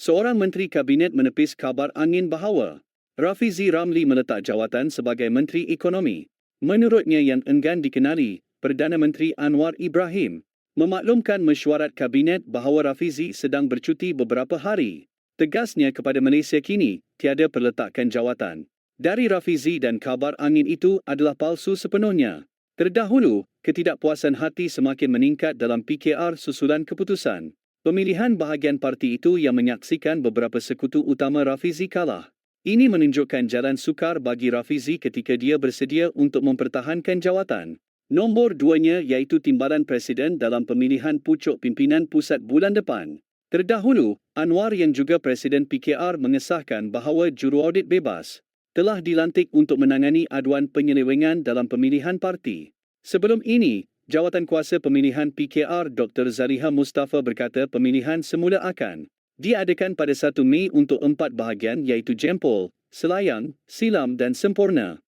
Seorang Menteri Kabinet menepis kabar angin bahawa Rafizi Ramli meletak jawatan sebagai Menteri Ekonomi. Menurutnya yang enggan dikenali, Perdana Menteri Anwar Ibrahim memaklumkan mesyuarat Kabinet bahawa Rafizi sedang bercuti beberapa hari. Tegasnya kepada Malaysia kini, tiada perletakan jawatan. Dari Rafizi dan kabar angin itu adalah palsu sepenuhnya. Terdahulu, ketidakpuasan hati semakin meningkat dalam PKR susulan keputusan. Pemilihan bahagian parti itu yang menyaksikan beberapa sekutu utama Rafizi kalah. Ini menunjukkan jalan sukar bagi Rafizi ketika dia bersedia untuk mempertahankan jawatan. Nombor duanya iaitu timbalan Presiden dalam pemilihan pucuk pimpinan pusat bulan depan. Terdahulu, Anwar yang juga Presiden PKR mengesahkan bahawa juruaudit bebas telah dilantik untuk menangani aduan penyelewengan dalam pemilihan parti. Sebelum ini, Jawatan Kuasa Pemilihan PKR Dr. Zaliha Mustafa berkata pemilihan semula akan diadakan pada 1 Mei untuk empat bahagian iaitu Jempol, Selayang, Silam dan Sempurna.